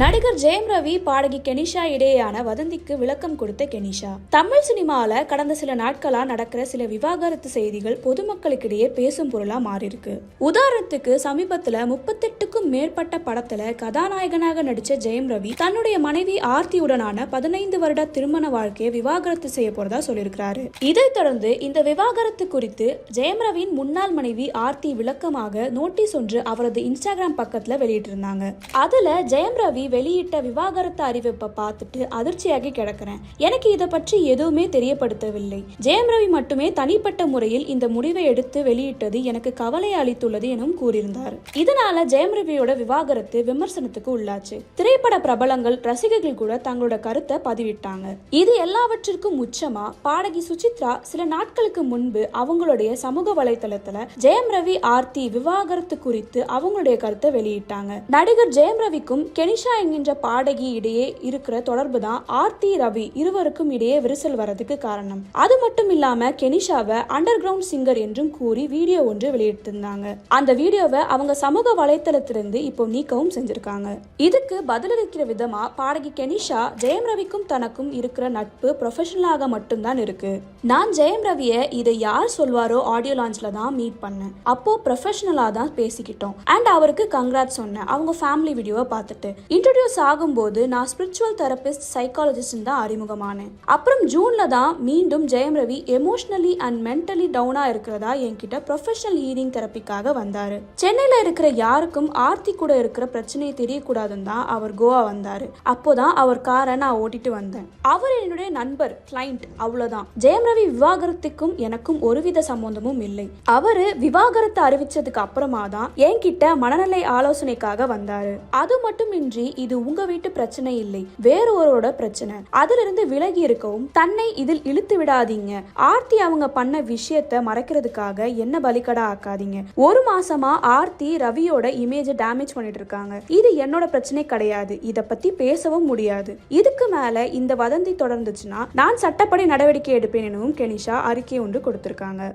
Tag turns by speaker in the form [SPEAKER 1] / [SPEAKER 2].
[SPEAKER 1] நடிகர் ஜெயம் ரவி பாடகி கெனிஷா இடையேயான வதந்திக்கு விளக்கம் கொடுத்த கெனிஷா. தமிழ் சினிமால கடந்த சில நாட்களா நடக்கிற சில விவாகரத்து செய்திகள் பொதுமக்களுக்கிடையே பேசும் பொருளா மாறியிருக்கு. உதாரணத்துக்கு சமீபத்துல முப்பத்தெட்டுக்கும் மேற்பட்ட படத்துல கதாநாயகனாக நடிச்ச ஜெயம் ரவி தன்னுடைய மனைவி ஆர்த்தியுடனான பதினைந்து வருட திருமண வாழ்க்கையை விவாகரத்து செய்ய போறதா சொல்லியிருக்கிறாரு. இதைத் தொடர்ந்து இந்த விவாகரத்து குறித்து ஜெயம் ரவியின் முன்னாள் மனைவி ஆர்த்தி விளக்கமாக நோட்டீஸ் ஒன்று அவரது இன்ஸ்டாகிராம் பக்கத்துல வெளியிட்டிருந்தாங்க. அதுல ஜெயம் ரவி வெளியிட்ட விவாகரத்து அறிவிப்பை பார்த்துட்டு அதிர்ச்சியாகி கிடக்கிறேன். எனக்கு இதை பற்றி எதுவுமே தெரியப்படுத்தவில்லை. ஜெயம் ரவி மட்டுமே தனிப்பட்ட முறையில் இந்த முடிவை எடுத்து வெளியிட்டது எனக்கு கவலை அளித்துள்ளது எனவும் கூறியிருந்தார். இதனால ஜெயம் ரவியோட விவாகரத்து விமர்சனத்துக்கு உள்ளாச்சு. திரைப்பட பிரபலங்கள் ரசிகர்கள் கூட தங்களோட கருத்தை பதிவிட்டாங்க. இது எல்லாவற்றிற்கும் உச்சமா? பாடகி சுசித்ரா சில நாட்களுக்கு முன்பு அவங்களுடைய சமூக வலைதளத்துல ஜெயம் ரவி ஆர்த்தி விவாகரத்து குறித்து அவங்களுடைய கருத்தை வெளியிட்டாங்க. நடிகர் ஜெயம் ரவிக்கும் கெனிஷா என்கின்ற பாடகி இடையே இருக்கிற தொடர்பு தான் ஆர்த்தி ரவி இருவருக்கும் இடையே விரிசல் வரதுக்கு காரணம். அது மட்டும் இல்லாம கெனிஷாவை அண்டர் கிரவுண்ட் சிங்கர் என்றும் கூறி வீடியோ ஒன்று வெளியிட்டிருந்தாங்க. அந்த வீடியோவை அவங்க சமூக வலைத்தளத்திலிருந்து இப்போ நீக்கவும் செஞ்சிருக்காங்க. இதுக்கு பதிலளிக்கிற விதமா பாடகி கெனிஷா ஜெயம் ரவிக்கும் தனக்கும் இருக்கிற நட்பு ப்ரொஃபஷனலாக மட்டும்தான் இருக்கு. நான் ஜெயம் ரவியை இதை யார் சொல்வாரோ ஆடியோ லான்ச்ல தான் மீட் பண்ணேன். அப்போ ப்ரொஃபஷனலாக தான் பேசிக்கிட்டோம். அண்ட் அவருக்கு கங்க்ராட் சொன்னேன். அவங்க ஃபேமிலி வீடியோவை பார்த்துட்டு. இன்ட்ரடியூஸ் ஆகும்போது நான் ஸ்பிரிச்சுவல் தெரபிஸ்ட் சைக்காலஜிஸ்ட் தான் அறிமுகமானேன். அப்புறம் ஜூனில் தான் மீண்டும் Jayam Ravi emotionally and mentally டவுனாக இருக்கிறதா என்கிட்ட ப்ரொஃபஷனல் ஹீலிங் தெரப்பிக்காக வந்தார். சென்னையில் இருக்கிற யாருக்கும் ஆர்த்தி கூட இருக்கிற பிரச்சனையை தெரியக்கூடாதுன்னு தான் அவர் கோவா வந்தாரு. அப்போதான் அவர் காரை நான் ஓட்டிட்டு வந்தேன். அவர் என்னுடைய நண்பர் கிளைண்ட் அவ்வளோதான் ஜெயம் ரவி விவாகரத்துக்கும் எனக்கும் ஒருவித சம்பந்தமும் இல்லை. அவர் விவாகரத்தை அறிவிச்சதுக்கு அப்புறமா தான் என்கிட்ட மனநிலை ஆலோசனைக்காக வந்தார். அது மட்டுமின்றி இது உங்க வீட்டு பிரச்சனை இல்லை வேறொருவரோட பிரச்சனை. அதிலிருந்து விலகி இருக்கவும் தன்னை இதில் இழுத்து விடாதீங்க. ஆர்த்தி அவங்க பண்ண விஷயத்த மறைக்கிறதுக்காக என்ன பலிக்கடா ஆக்காதீங்க. ஒரு மாசமா ஆர்த்தி ரவியோட இமேஜை டேமேஜ் பண்ணிட்டு இருக்காங்க. இது என்னோட பிரச்சனை கிடையாது. இத பத்தி பேசவும் முடியாது. இதுக்கு மேல இந்த வதந்தி தொடர்ந்துச்சுன்னா நான் சட்டப்படி நடவடிக்கை எடுப்பேன் எனவும் கெனிஷா அறிக்கை ஒன்று கொடுத்திருக்காங்க.